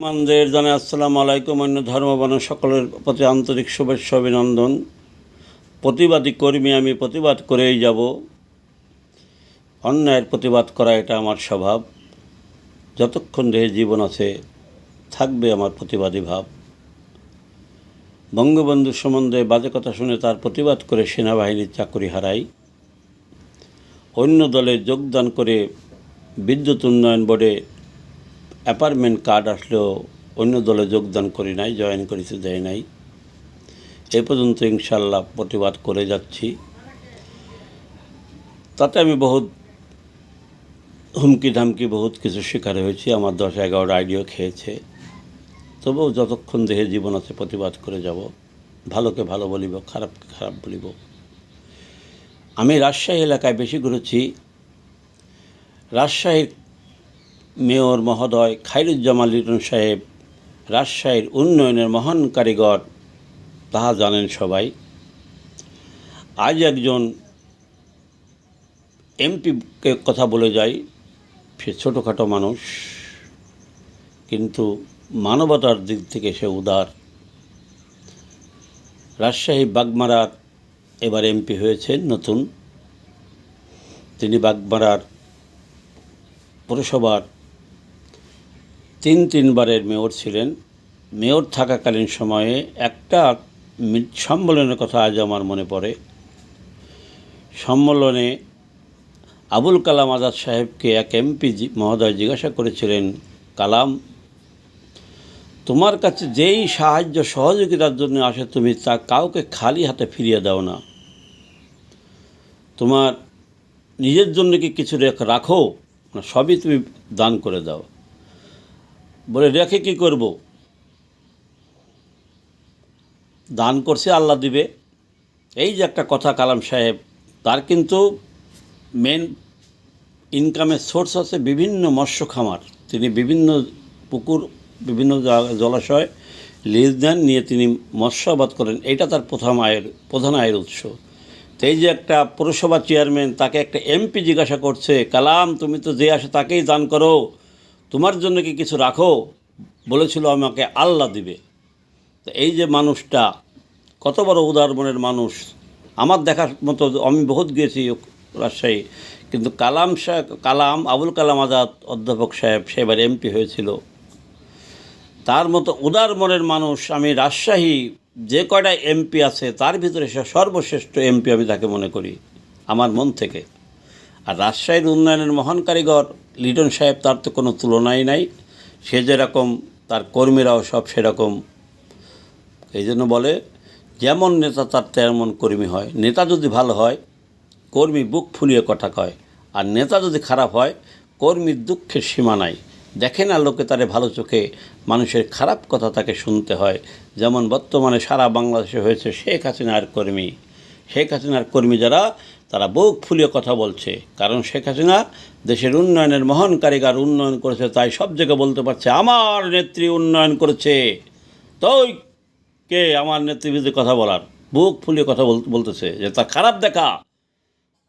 মুসলমানদের জানাই আসসালামু আলাইকুম, অন্য ধর্মবর্ণ সকলের প্রতি আন্তরিক শুভেচ্ছা, অভিনন্দন। প্রতিবাদী কর্মী আমি প্রতিবাদ করেই যাব। অন্যায়ের প্রতিবাদ করা এটা আমার স্বভাব। যতক্ষণ দেহে জীবন আছে, থাকবে আমার প্রতিবাদী ভাব। বঙ্গবন্ধু সম্বন্ধে বাজে কথা শুনে তার প্রতিবাদ করে সেনাবাহিনীর চাকরি হারাই। অন্য দলে যোগদান করে বিদ্যুৎ উন্নয়ন বোর্ডে অ্যাপার্টমেন্ট কার্ড আসলেও অন্য দলে যোগদান করি নাই, জয়েন করেছে, দেয় নাই। এ পর্যন্ত ইনশাল্লাহ প্রতিবাদ করে যাচ্ছি। তাতে আমি বহুত হুমকি ধামকি বহুত কিছু শিকার হয়েছি। আমার দশ এগারোটা আইডিও খেয়েছে। তবুও যতক্ষণ দেহে জীবন আছে প্রতিবাদ করে যাব। ভালোকে ভালো বলিব, খারাপকে খারাপ বলিব। আমি রাজশাহী এলাকায় বেশি ঘুরেছি। রাজশাহীর মেয়র মহোদয় খাইরুজ্জামান লিটন সাহেব, রাজশাহীর উন্নয়নের মহান কারিগর, তাহা জানেন সবাই। আজ একজন এমপিকে কথা বলে যাই, সে ছোটোখাটো মানুষ, কিন্তু মানবতার দিক থেকে সে উদার। রাজশাহী বাগমারার এবার এমপি হয়েছেন, নতুন। তিনি বাগমারার পৌরসভার তিন তিনবারের মেয়র ছিলেন। মেয়র থাকাকালীন সময়ে একটা সম্মেলনের কথা আজ আমার মনে পড়ে। সম্মেলনে আবুল কালাম আজাদ সাহেবকে এক এমপি মহোদয় জিজ্ঞাসা করেছিলেন, কালাম, তোমার কাছে যেই সাহায্য সহযোগিতার জন্য আসে তুমি তা কাউকে খালি হাতে ফিরিয়ে দাও না। তোমার নিজের জন্য কি কিছু রেখ- রাখো? সবই তুমি দান করে দাও। বলে, রেখে কি করব? দান করছে, আল্লাহ দিবে। এই যে একটা কথা কালাম সাহেব, তার কিন্তু মেন ইনকামের সোর্স আছে বিভিন্ন মৎস্য খামার। তিনি বিভিন্ন পুকুর, বিভিন্ন জলাশয় লিজ দেন, নিয়ে তিনি মৎস্য আবাদ করেন। এটা তার প্রথম আয়ের, প্রধান আয়ের উৎস। তো এই যে একটা পৌরসভা চেয়ারম্যান তাকে একটা এমপি জিজ্ঞাসা করছে, কালাম, তুমি তো যে আসে তাকেই দান করো। তোমার জন্য কি কিছু রাখো? বলেছিল আমাকে আল্লাহ দিবে। তো এই যে মানুষটা, কত বড় উদার মনের মানুষ। আমার দেখার মতো আমি বহুত গিয়েছি রাজশাহী, কিন্তু কালাম সাহেব কালাম, আবুল কালাম আজাদ অধ্যাপক সাহেব সেবার এমপি হয়েছিল। তার মতো উদার মনের মানুষ আমি রাজশাহী যে কয়টা এমপি আছে, তার ভিতরে সে সর্বশ্রেষ্ঠ এমপি আমি তাকে মনে করি, আমার মন থেকে। আর রাজশাহীর উন্নয়নের মহান কারিগর লিটন সাহেব তার তো কোনো তুলনাই নাই। সে যেরকম তার কর্মীরাও সব সেরকম। এই জন্য বলে, যেমন নেতা তার তেমন কর্মী হয়। নেতা যদি ভালো হয়, কর্মী বুক ফুলিয়ে কথা কয়। আর নেতা যদি খারাপ হয়, কর্মীর দুঃখের সীমা নাই। দেখে না লোকে তারে ভালো চোখে মানুষের খারাপ কথা তাকে শুনতে হয়। যেমন বর্তমানে সারা বাংলাদেশে হয়েছে শেখ হাসিনার কর্মী। শেখ হাসিনার কর্মী যারা, তারা বুক ফুলিয়ে কথা বলছে। কারণ শেখ হাসিনা দেশের উন্নয়নের মহান কারিগর, উন্নয়ন করেছে, তাই সব জায়গায় বলতে পারছে, আমার নেত্রী উন্নয়ন করেছে। তো ওই কে? আমার নেতৃবৃন্দে কথা বলার। বুক ফুলিয়ে কথা বল- বলতেছে যে, তার খারাপ দেখা।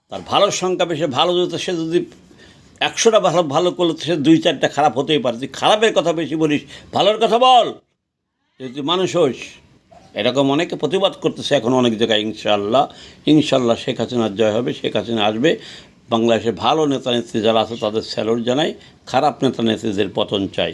তার ভালোর সংখ্যা বেশি, ভালো যদি সে যদি একশোটা ভালো ভালো করলে, সে দুই চারটা খারাপ হতেই পারে। তুই খারাপের কথা বেশি বলিস, ভালোর কথা বল। যদি মানুষ হোস এরকম অনেকে প্রতিবাদ করতেছে এখন অনেক জায়গায় ইনশাল্লাহ ইনশাল্লাহ শেখ হাসিনার জয় হবে, শেখ হাসিনা আসবে। বাংলাদেশে ভালো নেতা নেত্রী যারা আছে তাদের স্যালুট জানাই, খারাপ নেতা নেত্রীদের পতন চাই।